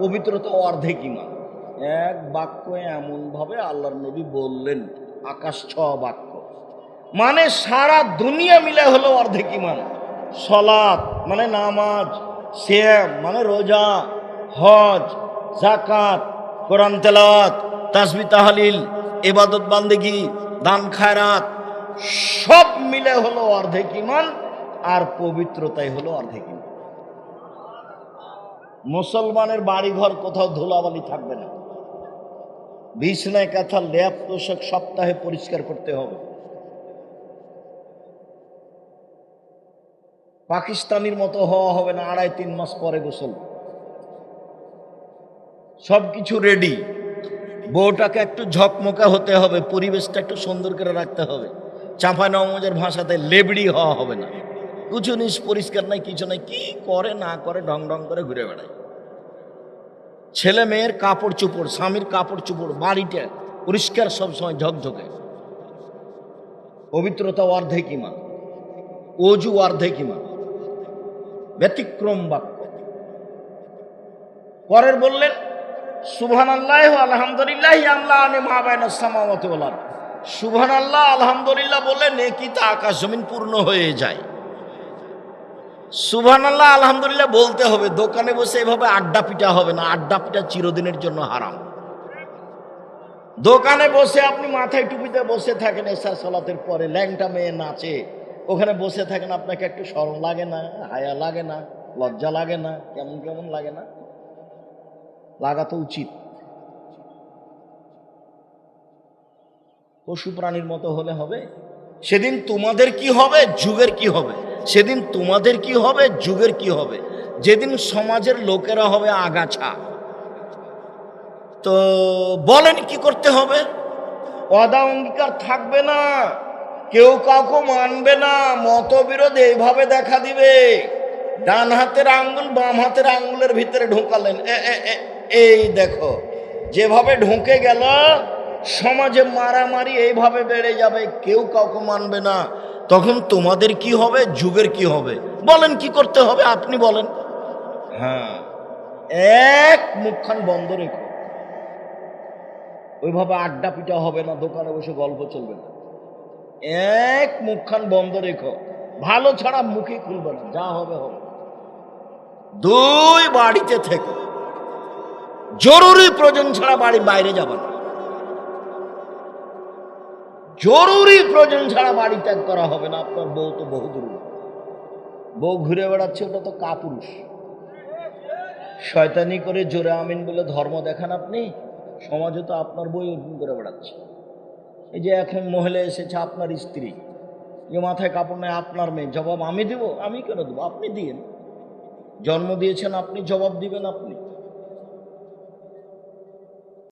পবিত্রতা অর্ধেক ইমান এক বাক্য এমনভাবে আল্লাহর নবী বললেন, আকাশ ছ বাক্য। মানে সারা দুনিয়া মিলে হলো অর্ধেক ইমান সলাৎ মানে নামাজ শ্যাম মানে রোজা, হজ জাকাত কোরআন তেলাওয়াত, তাসবি তাহালিল এবাদত বান্দেগি, দান খায়রাত, সব মিলে হলো অর্ধেক ইমান আর পবিত্রতাই হলো অর্ধেক ইমান মুসলমানের বাড়িঘর কোথাও ধুলাবালি থাকবে না। বিছনায় কাঁথা ল্যাপ তোষক সপ্তাহে পরিষ্কার করতে হবে। পাকিস্তানির মতো হওয়া হবে না, আড়াই তিন মাস পরে গোসল। সব কিছু রেডি। বউটাকে একটু ঝকমকা হতে হবে, পরিবেশটা একটু সুন্দর করে রাখতে হবে। চাঁপা নমজের ভাষাতে, লেবড়ি হওয়া হবে না। কিছু নিস, পরিষ্কার নাই, কিছু নাই, কি করে না করে ঢং ঢং করে ঘুরে বেড়ায়। ছেলে মেয়ের কাপড় চোপড়, স্বামীর কাপড় চোপড়, বাড়িটা পরিষ্কার সবসময় ঝকঝকে। পবিত্রতা অর্ধেক ইমান অজু অর্ধেক ইমান ব্যতিক্রম বাক্য পরের বললেন সুবহান আল্লাহ আলহামদুলিল্লাহ আল্লাহ আনে মাহবাইন সামাওয়াত ওয়াল আরদ। আল্লাহ আলহামদুলিল্লাহ বললে, নেকি তা আকাশ জমিন পূর্ণ হয়ে যায়। সুবহান আল্লাহ আলহামদুলিল্লাহ বলতে হবে, দোকানে বসে এভাবে আড্ডা পিটা হবে না, আড্ডা পিটা চিরদিনের জন্য হারাম। দোকানে বসে আপনি মাথায় টুপিতে বসে থাকেন এসা সলাতের পরে, ল্যাংটা মেয়ে নাচে, ওখানে বসে থাকেন, আপনাকে একটু সরল লাগে না, হায়া লাগে না, লজ্জা লাগে না, কেমন কেমন লাগে না? লাগা তো উচিত। পশু প্রাণীর মতো হলে হবে। সেদিন তোমাদের কি হবে? যুগের কি হবে? সেদিন তোমাদের কি হবে? যুগের কি হবে? যেদিন সমাজের লোকেরা হবে আগাছা। তো বলেন কি করতে হবে? অদা অঙ্গীকার থাকবে না, কেউ কাউকে মানবে না, মতবিরোধ এইভাবে দেখা দিবে। ডান হাতের আঙ্গুল, বাম হাতের আঙ্গুলের ভিতরে ঢোকালেন। এই দেখো, যেভাবে ঢুকে গেল সমাজে মারামারি এইভাবে বেড়ে যাবে, কেউ কাউকে মানবে না। তখন তোমাদের কি হবে? যুগের কি হবে? বলেন, কি করতে হবে? আপনি বলেন। হ্যাঁ এক মুখখান বন্ধ রেখো। ওইভাবে আড্ডা পিটা হবে না, দোকানে বসে গল্প চলবে না। এক মুখখান বন্ধ রেখো। ভালো ছাড়া মুখে খুলবে না, যা হবে হবে। দুই বাড়িতে থেকো। জরুরি প্রয়োজন ছাড়া বাড়ি বাইরে যাবে না। জরুরি প্রয়োজন ছাড়া বাড়ি ত্যাগ করা হবে না। আপনার বউ তো বহু দূর। বউ ঘুরে বেড়াচ্ছে, ওটা তো কাপুরুষ। শয়তানি করে জোরে আমিন বলে ধর্ম দেখান আপনি, সমাজে তো আপনার বই অর্জন করে বেড়াচ্ছে। এই যে এখন মহিলা এসেছে আপনার স্ত্রী যে মাথায় কাপড় নেই আপনার মেয়ে, জবাব আমি দেব? আমি কেন দেবো? আপনি দিয়েন। জন্ম দিয়েছেন আপনি, জবাব দিবেন আপনি।